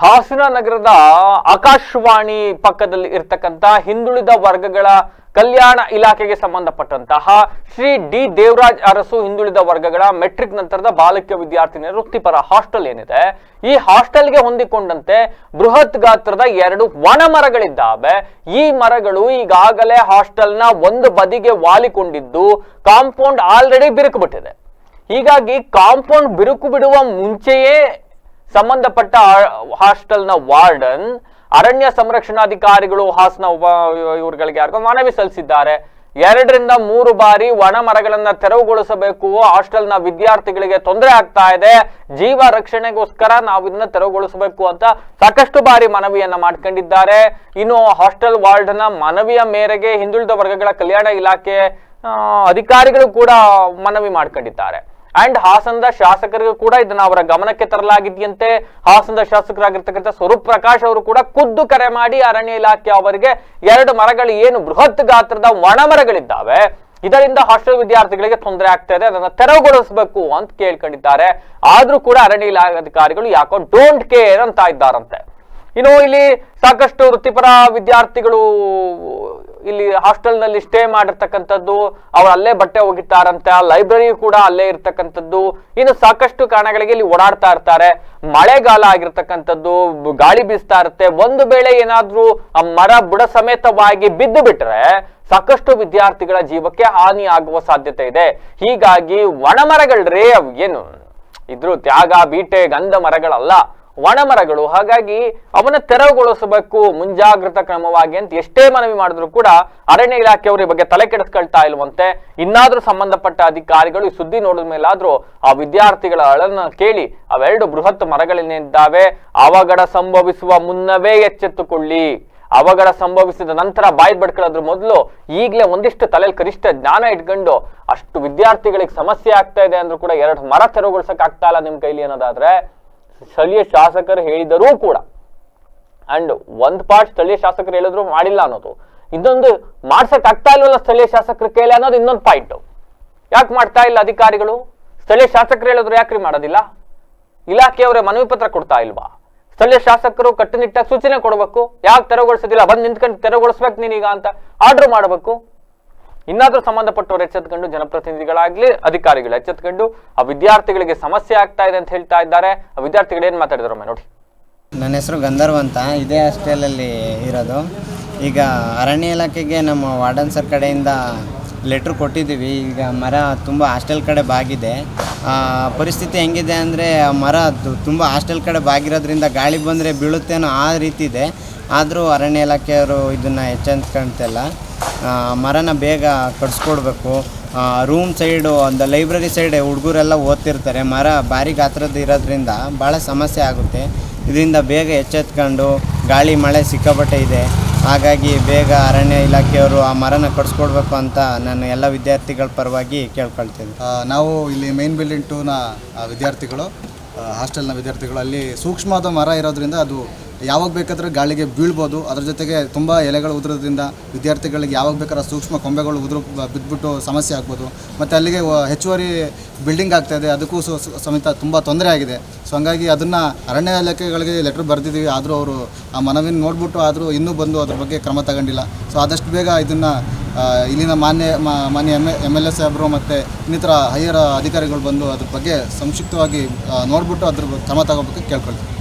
ಹಾಸನ ನಗರದ ಆಕಾಶವಾಣಿ ಪಕ್ಕದಲ್ಲಿ ಇರ್ತಕ್ಕಂತ ಹಿಂದುಳಿದ ವರ್ಗಗಳ ಕಲ್ಯಾಣ ಇಲಾಖೆಗೆ ಸಂಬಂಧಪಟ್ಟಂತಹ ಶ್ರೀ ಡಿ ದೇವರಾಜ್ ಅರಸು ಹಿಂದುಳಿದ ವರ್ಗಗಳ ಮೆಟ್ರಿಕ್ ನಂತರದ ಬಾಲಕ್ಯ ವಿದ್ಯಾರ್ಥಿನಿಯರ ವೃತ್ತಿಪರ ಹಾಸ್ಟೆಲ್ ಏನಿದೆ, ಈ ಹಾಸ್ಟೆಲ್ಗೆ ಹೊಂದಿಕೊಂಡಂತೆ ಬೃಹತ್ ಗಾತ್ರದ ಎರಡು ವನ ಮರಗಳಿದ್ದಾವೆ ಈ ಮರಗಳು ಈಗಾಗಲೇ ಹಾಸ್ಟೆಲ್ನ ಒಂದು ಬದಿಗೆ ವಾಲಿಕೊಂಡಿದ್ದು ಕಾಂಪೌಂಡ್ ಆಲ್ರೆಡಿ ಬಿರುಕು ಬಿಟ್ಟಿದೆ. ಹೀಗಾಗಿ ಕಾಂಪೌಂಡ್ ಬಿರುಕು ಬಿಡುವ ಮುಂಚೆಯೇ ಸಂಬಂಧಪಟ್ಟ ಹಾಸ್ಟೆಲ್ನ ವಾರ್ಡನ್, ಅರಣ್ಯ ಸಂರಕ್ಷಣಾಧಿಕಾರಿಗಳು ಹಾಸನ ಉಪ ಇವರುಗಳಿಗೆ ಯಾರು ಮನವಿ ಸಲ್ಲಿಸಿದ್ದಾರೆ. ಎರಡರಿಂದ ಮೂರು ಬಾರಿ ಒಣ ಮರಗಳನ್ನ ತೆರವುಗೊಳಿಸಬೇಕು. ಹಾಸ್ಟೆಲ್ನ ವಿದ್ಯಾರ್ಥಿಗಳಿಗೆ ತೊಂದರೆ ಆಗ್ತಾ ಇದೆ. ಜೀವ ರಕ್ಷಣೆಗೋಸ್ಕರ ನಾವು ಇದನ್ನ ತೆರವುಗೊಳಿಸಬೇಕು ಅಂತ ಸಾಕಷ್ಟು ಬಾರಿ ಮನವಿಯನ್ನ ಮಾಡ್ಕೊಂಡಿದ್ದಾರೆ. ಇನ್ನು ಹಾಸ್ಟೆಲ್ ವಾರ್ಡ್ನ ಮನವಿಯ ಮೇರೆಗೆ ಹಿಂದುಳಿದ ವರ್ಗಗಳ ಕಲ್ಯಾಣ ಇಲಾಖೆ ಅಧಿಕಾರಿಗಳು ಕೂಡ ಮನವಿ ಮಾಡ್ಕೊಂಡಿದ್ದಾರೆ. ಅಂಡ್ ಹಾಸನದ ಶಾಸಕರಿಗೂ ಕೂಡ ಇದನ್ನ ಅವರ ಗಮನಕ್ಕೆ ತರಲಾಗಿದೆಯಂತೆ. ಹಾಸನದ ಶಾಸಕರಾಗಿರ್ತಕ್ಕಂಥ ಸ್ವರೂಪ್ ಪ್ರಕಾಶ್ ಅವರು ಕೂಡ ಖುದ್ದು ಕರೆ ಮಾಡಿ ಅರಣ್ಯ ಇಲಾಖೆ ಅವರಿಗೆ ಎರಡು ಮರಗಳು ಏನು ಬೃಹತ್ ಗಾತ್ರದ ಒಣ ಮರಗಳಿದ್ದಾವೆ ಇದರಿಂದ ಹಾಸ್ಟೆಲ್ ವಿದ್ಯಾರ್ಥಿಗಳಿಗೆ ತೊಂದರೆ ಆಗ್ತಾ ಇದೆ. ಅದನ್ನ ತೆರವುಗೊಳಿಸಬೇಕು ಅಂತ ಕೇಳ್ಕೊಂಡಿದ್ದಾರೆ. ಆದ್ರೂ ಕೂಡ ಅರಣ್ಯ ಇಲಾಖೆ ಅಧಿಕಾರಿಗಳು ಯಾಕೋ ಡೋಂಟ್ ಕೇರ್ ಅಂತ ಇದ್ದಾರಂತೆ. ಇನ್ನು ಇಲ್ಲಿ ಸಾಕಷ್ಟು ವೃತ್ತಿಪರ ವಿದ್ಯಾರ್ಥಿಗಳು ಇಲ್ಲಿ ಹಾಸ್ಟೆಲ್ನಲ್ಲಿ ಸ್ಟೇ ಮಾಡಿರ್ತಕ್ಕಂಥದ್ದು, ಅವ್ರು ಅಲ್ಲೇ ಬಟ್ಟೆ ಆ ಲೈಬ್ರರಿ ಕೂಡ ಅಲ್ಲೇ ಇರ್ತಕ್ಕಂಥದ್ದು. ಇನ್ನು ಸಾಕಷ್ಟು ಕಾರಣಗಳಿಗೆ ಇಲ್ಲಿ ಓಡಾಡ್ತಾ ಇರ್ತಾರೆ. ಮಳೆಗಾಲ ಆಗಿರ್ತಕ್ಕಂಥದ್ದು, ಗಾಳಿ ಬೀಸ್ತಾ ಇರುತ್ತೆ. ಒಂದು ವೇಳೆ ಏನಾದರೂ ಆ ಮರ, ಬುಡ ಸಮೇತವಾಗಿ ಬಿದ್ದು ಬಿಟ್ರೆ ಸಾಕಷ್ಟು ವಿದ್ಯಾರ್ಥಿಗಳ ಜೀವಕ್ಕೆ ಹಾನಿ ಆಗುವ ಸಾಧ್ಯತೆ ಇದೆ. ಹೀಗಾಗಿ ಒಣಮರಗಳ್ರಿ ಮರಗಳ್ರಿ ಏನು ಇದ್ರು ತ್ಯಾಗ, ಬೀಟೆ, ಗಂಧ ಮರಗಳಲ್ಲ. ಒಣ ಮರಗಳು ಹಾಗಾಗಿ ಅವನ್ನ ತೆರವುಗೊಳಿಸಬೇಕು ಮುಂಜಾಗ್ರತಾ ಕ್ರಮವಾಗಿ ಅಂತ ಎಷ್ಟೇ ಮನವಿ ಮಾಡಿದ್ರು ಕೂಡ ಅರಣ್ಯ ಇಲಾಖೆಯವರು ಈ ಬಗ್ಗೆ ತಲೆ ಕೆಡಿಸ್ಕೊಳ್ತಾ ಇಲ್ವಂತೆ. ಇನ್ನಾದ್ರೂ ಸಂಬಂಧಪಟ್ಟ ಅಧಿಕಾರಿಗಳು ಈ ಸುದ್ದಿ ನೋಡಿದ ಮೇಲಾದ್ರೂ ಆ ವಿದ್ಯಾರ್ಥಿಗಳ ಅಳನ್ನ ಕೇಳಿ ಅವೆರಡು ಬೃಹತ್ ಮರಗಳೇನಿದ್ದಾವೆ ಅವಘಡ ಸಂಭವಿಸುವ ಮುನ್ನವೇ ಎಚ್ಚೆತ್ತುಕೊಳ್ಳಿ. ಅವಘಡ ಸಂಭವಿಸಿದ ನಂತರ ಬಾಯಿ ಬಡ್ಕೊಳ್ಳೋದ್ರ ಮೊದಲು ಈಗಲೇ ಒಂದಿಷ್ಟು ತಲೆಯಲ್ಲಿ ಕನಿಷ್ಠ ಜ್ಞಾನ ಇಟ್ಕೊಂಡು ಅಷ್ಟು ವಿದ್ಯಾರ್ಥಿಗಳಿಗೆ ಸಮಸ್ಯೆ ಆಗ್ತಾ ಇದೆ ಅಂದ್ರೂ ಕೂಡ ಎರಡು ಮರ ತೆರವುಗೊಳಿಸಕ್ ಆಗ್ತಾ ಇಲ್ಲ ನಿಮ್ ಕೈಲಿ ಅನ್ನೋದಾದ್ರೆ ಸ್ಥಳೀಯ ಶಾಸಕರು ಹೇಳಿದರೂ ಕೂಡ ಅಂಡ್ ಒಂದ್ ಪಾರ್ಟ್ ಸ್ಥಳೀಯ ಶಾಸಕರು ಹೇಳಿದ್ರು ಮಾಡಿಲ್ಲ ಅನ್ನೋದು. ಇನ್ನೊಂದು, ಮಾಡ್ಸಕ್ ಆಗ್ತಾ ಇಲ್ವಲ್ಲ ಸ್ಥಳೀಯ ಶಾಸಕರ ಕೇಳಿ ಅನ್ನೋದು ಇನ್ನೊಂದು ಪಾಯಿಂಟ್ ಯಾಕೆ ಮಾಡ್ತಾ ಇಲ್ಲ ಅಧಿಕಾರಿಗಳು? ಸ್ಥಳೀಯ ಶಾಸಕರು ಹೇಳಿದ್ರು ಯಾಕ್ರಿ ಮಾಡೋದಿಲ್ಲ? ಇಲಾಖೆಯವರೇ ಮನವಿ ಪತ್ರ ಕೊಡ್ತಾ ಇಲ್ವಾ? ಸ್ಥಳೀಯ ಶಾಸಕರು ಕಟ್ಟುನಿಟ್ಟಾಗಿ ಸೂಚನೆ ಕೊಡಬೇಕು. ಯಾಕೆ ತೆರವುಗೊಳಿಸೋದಿಲ್ಲ? ಬಂದು ನಿಂತ್ಕೊಂಡು ತೆರವುಗೊಳಿಸ್ಬೇಕು ನೀನೀಗ ಅಂತ ಆರ್ಡರ್ ಮಾಡಬೇಕು. ಇನ್ನಾದ್ರೂ ಸಂಬಂಧಪಟ್ಟವರು ಎಚ್ಚೆತ್ಕೊಂಡು ಜನಪ್ರತಿನಿಧಿಗಳಾಗ್ಲಿ, ಅಧಿಕಾರಿಗಳು ಎಚ್ಚೆತ್ಕೊಂಡು ಆ ವಿದ್ಯಾರ್ಥಿಗಳಿಗೆ ಸಮಸ್ಯೆ ಆಗ್ತಾ ಇದೆ ಅಂತ ಹೇಳ್ತಾ ಇದ್ದಾರೆ. ಆ ವಿದ್ಯಾರ್ಥಿಗಳು ಏನ್ ಮಾತಾಡಿದ್ರು ನೋಡಿ. ನನ್ನ ಹೆಸರು ಗಂಧರ್ವ ಅಂತ. ಇದೇ ಹಾಸ್ಟೆಲಲ್ಲಿ ಇರೋದು. ಈಗ ಅರಣ್ಯ ಇಲಾಖೆಗೆ ನಮ್ಮ ವಾರ್ಡನ್ ಸರ್ ಕಡೆಯಿಂದ ಲೆಟ್ರ್ ಕೊಟ್ಟಿದ್ದೀವಿ. ಈಗ ಮರ ತುಂಬ ಹಾಸ್ಟೆಲ್ ಕಡೆ ಬಾಗಿದೆ. ಪರಿಸ್ಥಿತಿ ಹೆಂಗಿದೆ ಅಂದರೆ ಮರ ತುಂಬ ಹಾಸ್ಟೆಲ್ ಕಡೆ ಬಾಗಿರೋದ್ರಿಂದ ಗಾಳಿ ಬಂದರೆ ಬೀಳುತ್ತೇನೋ ಆ ರೀತಿ ಇದೆ. ಆದರೂ ಅರಣ್ಯ ಇಲಾಖೆಯವರು ಇದನ್ನು ಎಚ್ಚೆತ್ಕೊಳ್ತಿಲ್ಲ ಮರನ ಬೇಗ ಕಟ್ಸ್ಕೊಡ್ಬೇಕು. ರೂಮ್ ಸೈಡು ಒಂದು ಲೈಬ್ರರಿ ಸೈಡ್ ಹುಡುಗರೆಲ್ಲ ಓದ್ತಿರ್ತಾರೆ. ಮರ ಭಾರಿ ಗಾತ್ರದ ಇರೋದ್ರಿಂದ ಭಾಳ ಸಮಸ್ಯೆ ಆಗುತ್ತೆ. ಇದರಿಂದ ಬೇಗ ಎಚ್ಚೆತ್ಕೊಂಡು ಗಾಳಿ, ಮಳೆ ಸಿಕ್ಕಾಪಟ್ಟೆ ಇದೆ. ಹಾಗಾಗಿ ಬೇಗ ಅರಣ್ಯ ಇಲಾಖೆಯವರು ಆ ಮರನ ಕಟ್ಸ್ಕೊಡ್ಬೇಕು ಅಂತ ನಾನು ಎಲ್ಲ ವಿದ್ಯಾರ್ಥಿಗಳ ಪರವಾಗಿ ಕೇಳ್ಕೊಳ್ತೀನಿ. ನಾವು ಇಲ್ಲಿ ಮೇನ್ ಬಿಲ್ಡಿಂಗ್ ಟೂನ ವಿದ್ಯಾರ್ಥಿಗಳು ಹಾಸ್ಟೆಲ್ನ ವಿದ್ಯಾರ್ಥಿಗಳು, ಅಲ್ಲಿ ಸೂಕ್ಷ್ಮವಾದ ಮರ ಇರೋದ್ರಿಂದ ಅದು ಯಾವಾಗ ಬೇಕಾದರೂ ಗಾಳಿಗೆ ಬೀಳ್ಬೋದು. ಅದ್ರ ಜೊತೆಗೆ ತುಂಬ ಎಲೆಗಳು ಉದುರೋದ್ರಿಂದ ವಿದ್ಯಾರ್ಥಿಗಳಿಗೆ ಯಾವಾಗ ಬೇಕಾದ್ರೆ ಸೂಕ್ಷ್ಮ ಕೊಂಬೆಗಳು ಉದುರು ಬಿದ್ದುಬಿಟ್ಟು ಸಮಸ್ಯೆ ಆಗ್ಬೋದು. ಮತ್ತು ಅಲ್ಲಿಗೆ ಹೆಚ್ಚುವರಿ ಬಿಲ್ಡಿಂಗ್ ಆಗ್ತಾಯಿದೆ ಅದಕ್ಕೂ ಸಮೇತ ತುಂಬ ತೊಂದರೆ ಆಗಿದೆ. ಸೊ ಹಂಗಾಗಿ ಅದನ್ನು ಅರಣ್ಯ ಇಲಾಖೆಗಳಿಗೆ ಲೆಟ್ರ್ ಬರೆದಿದ್ದೀವಿ. ಆದರೂ ಅವರು ಆ ಮನವಿನ ನೋಡಿಬಿಟ್ಟು ಆದರೂ ಇನ್ನೂ ಬಂದು ಅದ್ರ ಬಗ್ಗೆ ಕ್ರಮ ತಗೊಂಡಿಲ್ಲ. ಸೊ ಆದಷ್ಟು ಬೇಗ ಇದನ್ನು ಇಲ್ಲಿನ ಮಾನ್ಯ ಮಾನ್ಯ ಎಂ ಎಂ ಎಲ್ ಎ ಸಾಹೇಬರು ಮತ್ತು ಇನ್ನಿತರ ಹೈಯರ್ ಅಧಿಕಾರಿಗಳು ಬಂದು ಅದ್ರ ಬಗ್ಗೆ ಸಂಕ್ಷಿಪ್ತವಾಗಿ ನೋಡಿಬಿಟ್ಟು ಅದ್ರ ಕ್ರಮ ತಗೋಬೇಕು ಕೇಳ್ಕೊಳ್ತೀವಿ